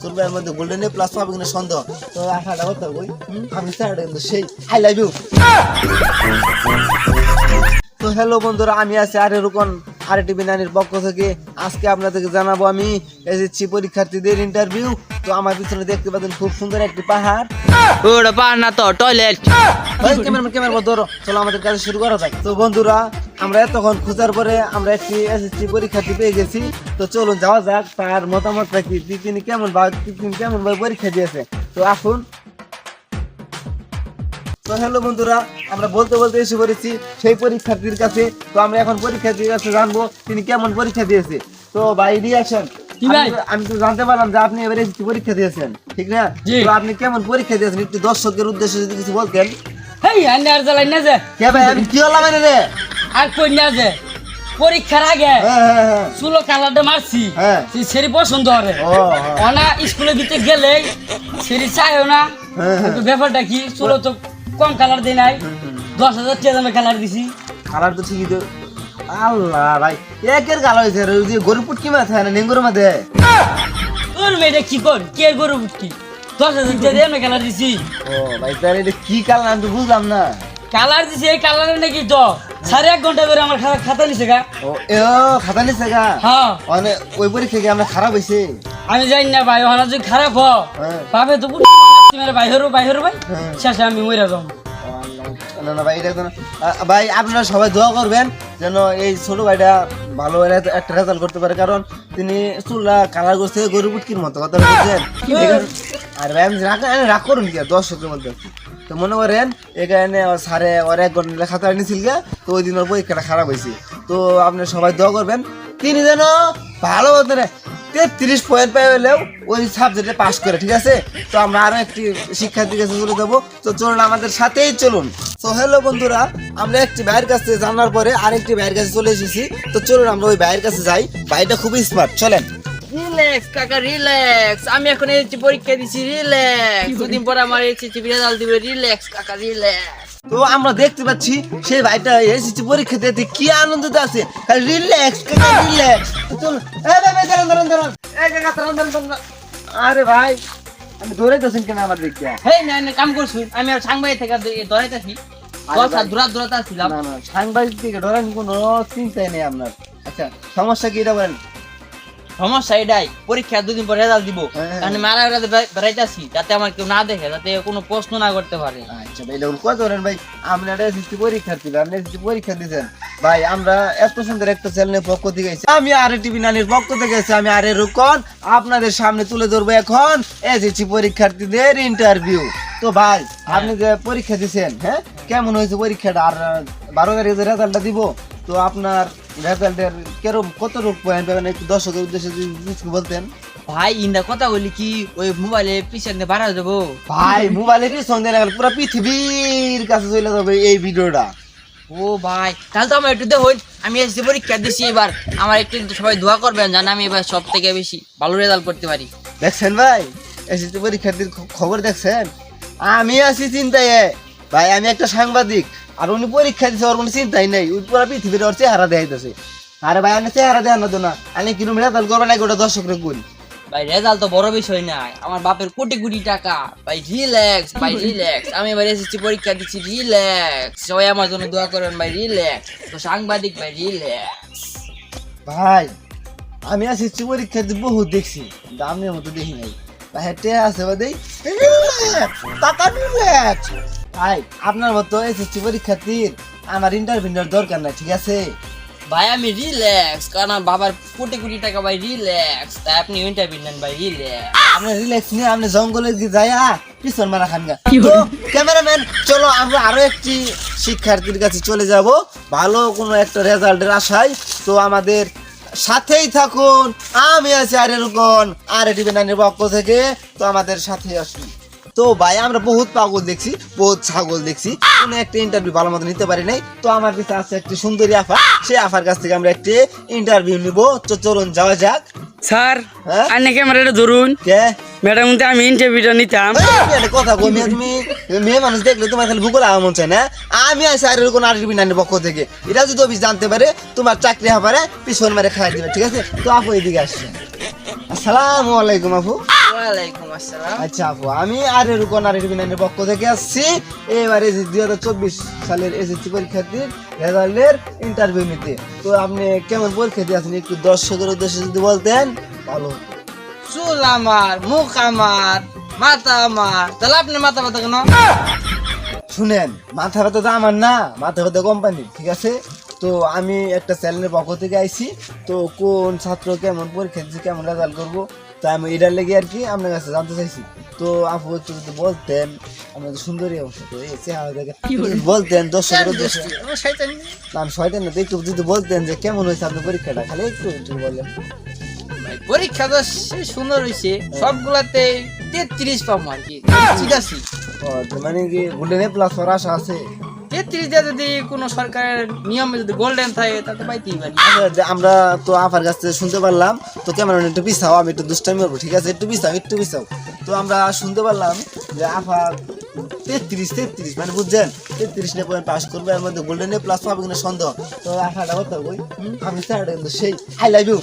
তোর মধ্যে golden plus পাবে কিনা সন্দেহ। তো আশাটা করতে হবে আমি স্যারটা কিন্তু সেই আই লাভ ইউ তো হ্যালো বন্ধুরা, আমি আছি আর এরকম আর টিভি নানির পক্ষ থেকে আজকে আপনাদেরকে জানাব আমি এসেছি পরীক্ষার্থীদের ইন্টারভিউ তো আমার পিছনে দেখতে পাচ্ছেন খুব সুন্দর একটি পাহাড়। ওটা পার না তো টয়লেট ক্যামেরা ক্যামেরা ধরো চলো আমাদের কাছে শুরু করা যাক। তো বন্ধুরা আমরা এতক্ষণ খোঁজার পরে আমরা একটি এসএসসি পরীক্ষার্থী পেয়ে গেছি। তো চলুন যাওয়া যাক তার মতামতটা কি? তিনি কেমন বা তিনি কেমন ভাবে পরীক্ষা দিয়েছে? তো আসুন তো হ্যালো বন্ধুরা আমরা বলতে বলতে এসে পড়েছি সেই পরীক্ষার্থীর কাছে। তো আমরা এখন পরীক্ষার্থীর কাছে জানব তিনি কেমন পরীক্ষা দিয়েছে। তো ভাই কি ভাই? আমি তো জানতে পারলাম যে আপনি এবারে পরীক্ষা দিয়েছেন ঠিক না? তো আপনি কেমন পরীক্ষা দিয়েছেন একটু দর্শকের উদ্দেশ্যে যদি কিছু বলতেন। আর কই না যে। পরীক্ষার আগে চুলো কালারটা মারছি। সে সেরি পছন্দ করে। অনা স্কুলের ভিতরে গেলে সেরি চাইও না। কিন্তু ব্যাপারটা কি? চুলো তো কম কালার দেয় নাই। দশ হাজার টাকা দামে কালার দিছি। কালার তো ঠিকই তো। আল্লাহ ভাই একের গাল হয়েছে রে ওই যে গরু পুটকি মাথা না নেঙ্গুর মাথে তোর মেয়েটা কি কর? কে গরু বুটকি দশ হাজার টাকা দিয়ে আমি কালার দিছি। ও ভাই তার এটা কি কালার আমি তো বুঝলাম না। কালার দিছি এই কালারের নাকি তো সাড়ে এক ঘণ্টা ধরে আমার খাতা নিছে গা। ও খাতা নিছে গা? হ্যাঁ। মানে ওই পরীক্ষা কি আমরা খারাপ হয়েছে আমি জানি না ভাই ওখানে যদি খারাপ হ হ্যাঁ। পাবে তো বাইরেও বাইরেও ভাই। হ্যাঁ। শেষে আমি মরে যাব। না না ভাই এটা ভাই আপনারা সবাই দোয়া করবেন যেন এই ছোট ভাইটা ভালো একটা- রেজাল্ট করতে পারে কারণ তিনি চুলা কালার করছে গরু পুটকির মতো কথা বলছেন এখানে- আর ভাই আমি রাগ রাগ করুন কি দর্শকের মধ্যে। তো মনে করেন এখানে সারে ওর এক ঘণ্টা খাতা নিছিল গা তো ওই দিন ওর পরীক্ষাটা খারাপ হয়েছে। তো আপনি সবাই দোয়া করবেন তিনি যেন ভালো মতো তেত্রিশ পয়েন্ট পাই হলেও ওই সাবজেক্টে পাস করে, ঠিক আছে? তো আমরা আরও একটি শিক্ষার্থীর কাছে চলে যাব। তো চলুন আমাদের সাথেই চলুন। তো হ্যালো বন্ধুরা, আমরা একটি ভাইয়ের কাছে জানার পরে আরেকটি ভাইয়ের কাছে চলে এসেছি। তো চলুন আমরা ওই ভাইয়ের কাছে যাই। ভাইটা খুবই স্মার্ট চলেন। রিল্যাক্স কাকা রিল্যাক্স আমি এখন এসেছি পরীক্ষা দিছি রিল্যাক্স দুদিন পর আমার এসেছি রেজাল্ট দিবে রিল্যাক্স কাকা রিল্যাক্স তো আমরা দেখতে পাচ্ছি সেই ভাইটা এসেছি পরীক্ষা দিতে। কি আনন্দিত আছে। রিল্যাক্স রিল্যাক্স দাঁড়ান। আরে ভাই আমি ধরে গেছেন কেন আমার দেখিয়া হেই না না কাম করছু। আমি আর সাংবাদিক থেকে ধরাইতেছি। দশ হাত দূরা দূরাতে আসছিলাম না না সাংবাদিক থেকে ধরেন কোনো চিন্তাই নেই আপনার। আচ্ছা সমস্যা কি এটা বলেন? সমস্যা এটাই। পরীক্ষা দুদিন পর রেজাল্ট দিব। হ্যাঁ, হ্যাঁ। আমি মারা বেড়াতে বেড়াইতেছি যাতে আমার কেউ না দেখে যাতে কোনো প্রশ্ন না করতে পারে। আচ্ছা ভাই দেখুন কত ধরেন ভাই আপনারা এসএসসি পরীক্ষার্থী আপনি এসএসসি পরীক্ষা দিয়েছেন ভাই আমরা এত সুন্দর একটা চ্যানেলের পক্ষ থেকে এসেছি আমি আর টিভি নানির পক্ষ থেকে এসেছি আমি আরে রুকন আপনাদের সামনে তুলে ধরবো এখন এসএসসি পরীক্ষার্থীদের ইন্টারভিউ তো ভাই আপনি যে পরীক্ষা দিয়েছেন হ্যাঁ কেমন হয়েছে পরীক্ষাটা? আর বারো তারিখে রেজাল্টটা দিব তো আপনার রেজাল্টের কেরম কত রূপ পয়েন্ট পাবেন একটু দর্শকের উদ্দেশ্যে যদি কিছু বলতেন? ভাই ইন্দা কথা বলি কি ওই মোবাইলে পিছনে বাড়া যাব ভাই মোবাইলে সন্ধ্যা লাগাল পুরো পৃথিবীর কাছে চলে যাবে এই ভিডিওটা। ও ভাই তাহলে তো আমার একটু দেখুন আমি এসে পরীক্ষা দিচ্ছি এবার। আমার একটু সবাই দোয়া করবেন জান আমি এবার সব থেকে বেশি ভালো রেজাল্ট করতে পারি। দেখছেন ভাই? এসএসসি পরীক্ষার্থীর খবর দেখছেন? আমি আছি চিন্তায়। ভাই আমি একটা সাংবাদিক। আর উনি পরীক্ষা দিচ্ছে ওর কোনো চিন্তাই নাই। ওই পুরো পৃথিবীর ওর চেহারা দেখাইতেছে। আরে ভাই আমি চেহারা দেখানো তো না। আমি কিরম রেজাল্ট করবে না গোটা দর্শকরে গুণ ভাই রেজাল্ট তো বড় বিষয় নাই আমার বাপের কোটি কোটি টাকা। ভাই রিল্যাক্স ভাই রিল্যাক্স আমি এবার এসেছি পরীক্ষা দিচ্ছি রিল্যাক্স সবাই আমার জন্য দোয়া করেন ভাই রিল্যাক্স তো সাংবাদিক ভাই রিল্যাক্স ভাই আমি আসছি পরীক্ষা দিয়ে বহুত দেখছি। দামের মতো দেখি নাই। ভাই টে আছে বা দেই। টাকা relax। ভাই আপনার মতো এসএসসি পরীক্ষার্থীর আমার ইন্টারভিউর দরকার নাই ঠিক আছে? ভাই আমি রিল্যাক্স কারণ আমার বাবার কোটি কোটি টাকা ভাই রিল্যাক্স তাই আপনি ইন্টারভিউ নেন ভাই রিল্যাক্স আমরা রিল্যাক্স নিয়ে আপনি জঙ্গলে গিয়ে যাইয়া পিছন মারা খান গা। তো ক্যামেরাম্যান চলো আমরা আরও একটি শিক্ষার্থীর কাছে চলে যাব। ভালো কোনো একটা রেজাল্টের আশায়। তো আমাদের সাথেই থাকুন। আমি আছি আর এরকম আর টিভি নানির পক্ষ থেকে। তো আমাদের সাথে আসুন। তো ভাই আমরা বহুত পাগল দেখছি বহুত ছাগল দেখছি। কোনো একটা ইন্টারভিউ ভালো মতো নিতে পারি নাই। তো আমার কাছে আছে একটি সুন্দরী আফা। সেই আফার কাছ থেকে আমরা একটি ইন্টারভিউ নিব। তো চলুন যাওয়া যাক। স্যার হ্যাঁ? আপনি ক্যামেরাটা ধরুন। কে? ম্যাডাম আমি ইন্টারভিউটা নিতাম। কথা কই তুমি মেয়ে মানুষ দেখলে তোমার খালি ভূগোল আমার মন না? আমি আছি আর এরকম আর বিনানের পক্ষ থেকে? এটা যদি অফিস জানতে পারে তোমার চাকরি হবারে পিছন মারে খাই দিবে ঠিক আছে? তো আপু এদিকে আসছে আসসালামু আলাইকুম আপু। ওয়ালাইকুম আসসালাম। আচ্ছা আপু আমি আর রুকন আর বিনানের পক্ষ থেকে আসছি। এবারে দুই হাজার চব্বিশ সালের এসএসসি পরীক্ষার্থীর রেজাল্টের ইন্টারভিউ নিতে। তো আপনি কেমন পরীক্ষা দিয়ে আছেন? একটু দর্শকের উদ্দেশ্যে যদি বলতেন ভালো চুল আমার মুখ আমার মাথা আমার। তাহলে আপনি মাথা ব্যথা কেন? শুনেন মাথা ব্যথা তো আমার না মাথা ব্যথা কোম্পানি ঠিক আছে? তো আমি একটা চ্যানেলের পক্ষ থেকে আইছি। তো কোন ছাত্র কেমন পরীক্ষা দিচ্ছে কেমন রেজাল্ট করব? তো আমি এটার লেগে আর কি আপনার কাছে জানতে চাইছি। তো আপু একটু যদি বলতেন আমরা তো সুন্দরী অবস্থা তো এই চেহারা দেখে বলতেন উদ্দেশ্যে। না, আমি শয়তান না তো একটু যদি বলতেন যে কেমন হয়েছে আপনার পরীক্ষাটা খালি একটু একটু বলেন। পরীক্ষা তো সে সুন্দর হয়েছে সবগুলাতে তেত্রিশ পাবো আর কি ঠিক আছে। মানে কি গোল্ডেন প্লাস আশা আছে? দিয়ে যদি কোনো সরকারের নিয়মে যদি গোল্ডেন থাকে তাতে পাইতেই আচ্ছা, আমরা তো আপার কাছ থেকে শুনতে পারলাম তো কেমন একটু পিছাও আমি একটু দুষ্টামি করব ঠিক আছে? একটু পিছাও একটু পিছাও। তো আমরা শুনতে পারলাম যে আফা তেত্রিশ তেত্রিশ মানে বুঝছেন? তেত্রিশ নিয়ে পয়েন্ট পাস করবে এর মধ্যে গোল্ডেন প্লাস পাবে কিনা সন্দেহ। তো আফাটা করতে হবে আমি স্যারটা কিন্তু সেই আই লাভ ইউ